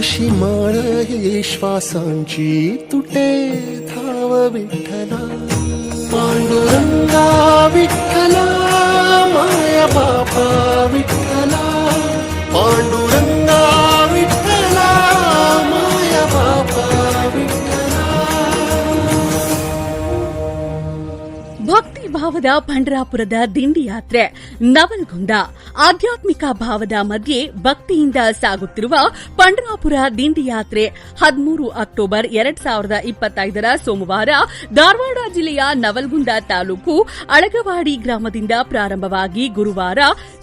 कशी माळ ही श्वासांची तुटे धाव विठ्ठला. पांडुरंगा विठ्ठला. ಭಾವದ ಪಂಡರಾಪುರದ ದಿಂಡಿ ಯಾತ್ರೆ ನವಲ್ಗುಂದ ಆಧ್ಯಾತ್ಮಿಕ ಭಾವದ ಮಧ್ಯೆ ಭಕ್ತಿಯಿಂದ ಸಾಗುತ್ತಿರುವ ಪಂಡರಾಪುರ ದಿಂಡಿ ಯಾತ್ರೆ ಹದಿಮೂರು ಅಕ್ಟೋಬರ್ ಎರಡ್ ಸಾವಿರದ ಇಪ್ಪತ್ತೈದರ ಸೋಮವಾರ ಧಾರವಾಡ ಜಿಲ್ಲೆಯ ನವಲಗುಂದ ತಾಲೂಕು ಅಳಗವಾಡಿ ಗ್ರಾಮದಿಂದ ಪ್ರಾರಂಭವಾಗಿ ಗುರುವಾರ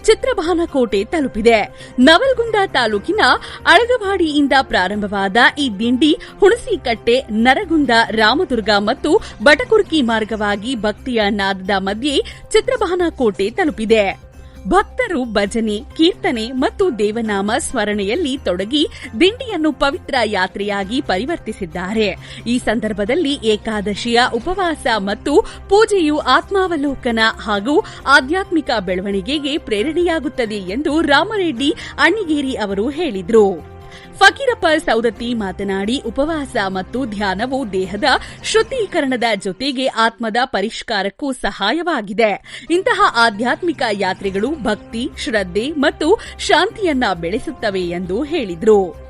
ಚಿತ್ರಭಾನಕೋಟೆ ತಲುಪಿದೆ. ನವಲ್ಗುಂದ ತಾಲೂಕಿನ ಅಳಗವಾಡಿಯಿಂದ ಪ್ರಾರಂಭವಾದ ಈ ದಿಂಡಿ ಹುಣಸಿಕಟ್ಟೆ, ನರಗುಂದ, ರಾಮದುರ್ಗ ಮತ್ತು ಬಟಕುರ್ಕಿ ಮಾರ್ಗವಾಗಿ ಭಕ್ತಿಯ ನಾದದ ಮಧ್ಯೆ ಚಿತ್ರಭಾನಕೋಟೆ ತಲುಪಿದೆ. ಭಕ್ತರು ಭಜನೆ, ಕೀರ್ತನೆ ಮತ್ತು ದೇವನಾಮ ಸ್ಮರಣೆಯಲ್ಲಿ ತೊಡಗಿ ದಿಂಡಿಯನ್ನು ಪವಿತ್ರ ಯಾತ್ರೆಯಾಗಿ ಪರಿವರ್ತಿಸಿದ್ದಾರೆ. ಈ ಸಂದರ್ಭದಲ್ಲಿ ಏಕಾದಶಿಯ ಉಪವಾಸ ಮತ್ತು ಪೂಜೆಯು ಆತ್ಮಾವಲೋಕನ ಹಾಗೂ ಆಧ್ಯಾತ್ಮಿಕ ಬೆಳವಣಿಗೆಗೆ ಪ್ರೇರಣೆಯಾಗುತ್ತದೆ ಎಂದು ರಾಮರೆಡ್ಡಿ ಅಣ್ಣಿಗೇರಿ ಅವರು ಹೇಳಿದರು. ಫಕೀರಪ್ಪ ಸೌದತ್ತಿ ಮಾತನಾಡಿ, ಉಪವಾಸ ಮತ್ತು ಧ್ಯಾನವು ದೇಹದ ಶುದ್ದೀಕರಣದ ಜೊತೆಗೆ ಆತ್ಮದ ಪರಿಷ್ಕಾರಕ್ಕೂ ಸಹಾಯವಾಗಿದೆ. ಇಂತಹ ಆಧ್ಯಾತ್ಮಿಕ ಯಾತ್ರೆಗಳು ಭಕ್ತಿ, ಶ್ರದ್ಧೆ ಮತ್ತು ಶಾಂತಿಯನ್ನ ಬೆಳೆಸುತ್ತವೆ ಎಂದು ಹೇಳಿದರು.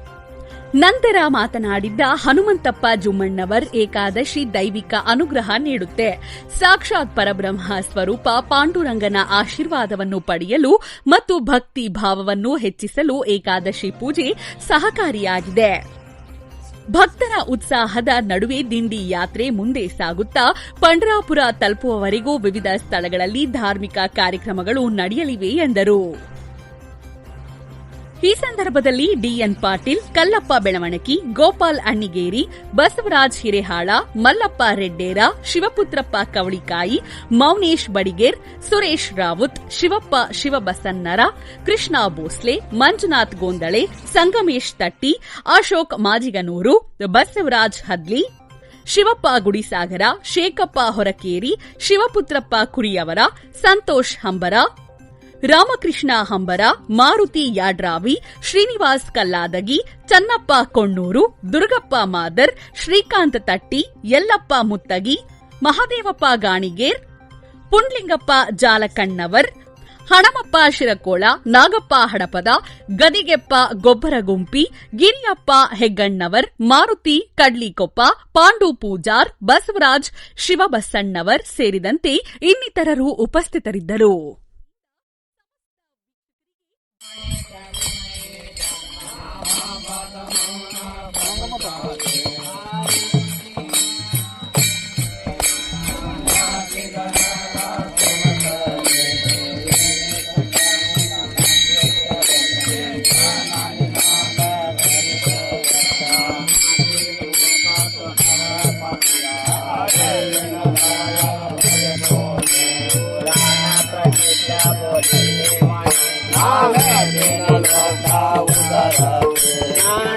ನಂತರ ಮಾತನಾಡಿದ್ದ ಹನುಮಂತಪ್ಪ ಜುಮ್ಮಣ್ಣವರ್ ಏಕಾದಶಿ ದೈವಿಕ ಅನುಗ್ರಹ ನೀಡುತ್ತೆ. ಸಾಕ್ಷಾತ್ ಪರಬ್ರಹ್ಮ ಸ್ವರೂಪ ಪಾಂಡುರಂಗನ ಆಶೀರ್ವಾದವನ್ನು ಪಡೆಯಲು ಮತ್ತು ಭಕ್ತಿ ಭಾವವನ್ನು ಹೆಚ್ಚಿಸಲು ಏಕಾದಶಿ ಪೂಜೆ ಸಹಕಾರಿಯಾಗಿದೆ. ಭಕ್ತರ ಉತ್ಸಾಹದ ನಡುವೆ ದಿಂಡಿ ಯಾತ್ರೆ ಮುಂದೆ ಸಾಗುತ್ತಾ ಪಂಡರಾಪುರ ತಲುಪುವವರೆಗೂ ವಿವಿಧ ಸ್ಥಳಗಳಲ್ಲಿ ಧಾರ್ಮಿಕ ಕಾರ್ಯಕ್ರಮಗಳು ನಡೆಯಲಿವೆ ಎಂದರು. ಈ ಸಂದರ್ಭದಲ್ಲಿ ಡಿಎನ್ ಪಾಟೀಲ್, ಕಲ್ಲಪ್ಪ ಬೆಳವಣಕಿ ಗೋಪಾಲ್ ಅಣ್ಣಿಗೇರಿ, ಬಸವರಾಜ್ ಹಿರೇಹಾಳ, ಮಲ್ಲಪ್ಪ ರೆಡ್ಡೇರ, ಶಿವಪುತ್ರಪ್ಪ ಕವಳಿಕಾಯಿ, ಮೌನೇಶ್ ಬಡಿಗೇರ್, ಸುರೇಶ್ ರಾವುತ್, ಶಿವಪ್ಪ ಶಿವಬಸನ್ನರ, ಕೃಷ್ಣ ಭೋಸ್ಲೆ, ಮಂಜುನಾಥ್ ಗೋಂದಳೆ, ಸಂಗಮೇಶ್ ತಟ್ಟಿ, ಅಶೋಕ್ ಮಾಜಿಗನೂರು, ಬಸವರಾಜ್ ಹದ್ಲಿ, ಶಿವಪ್ಪ ಗುಡಿಸಾಗರ, ಶೇಖಪ್ಪ ಹೊರಕೇರಿ, ಶಿವಪುತ್ರಪ್ಪ ಕುರಿಯವರ, ಸಂತೋಷ್ ಹಂಬರ ರಾಮಕೃಷ್ಣ ಹಂಬರ, ಮಾರುತಿ ಯಾಡ್ರಾವಿ, ಶ್ರೀನಿವಾಸ್ ಕಲ್ಲಾದಗಿ, ಚನ್ನಪ್ಪ ಕೊಣ್ಣೂರು, ದುರ್ಗಪ್ಪ ಮಾದರ್, ಶ್ರೀಕಾಂತ್ ತಟ್ಟಿ, ಯಲ್ಲಪ್ಪ ಮುತ್ತಗಿ, ಮಹದೇವಪ್ಪ ಗಾಣಿಗೇರ್ ಪುಂಡ್ಲಿಂಗಪ್ಪ ಜಾಲಕಣ್ಣವರ್, ಹಣಮಪ್ಪ ಶಿರಕೋಳ, ನಾಗಪ್ಪ ಹಡಪದ, ಗದಿಗೆಪ್ಪ ಗೊಬ್ಬರಗುಂಪಿ, ಗಿರಿಯಪ್ಪ ಹೆಗ್ಗಣ್ಣವರ್, ಮಾರುತಿ ಕಡ್ಲಿಕೊಪ್ಪ, ಪಾಂಡು ಪೂಜಾರ್, ಬಸವರಾಜ್ ಶಿವಬಸಣ್ಣವರ್ ಸೇರಿದಂತೆ ಇನ್ನಿತರರು ಉಪಸ್ಥಿತರಿದ್ದರು. Amen.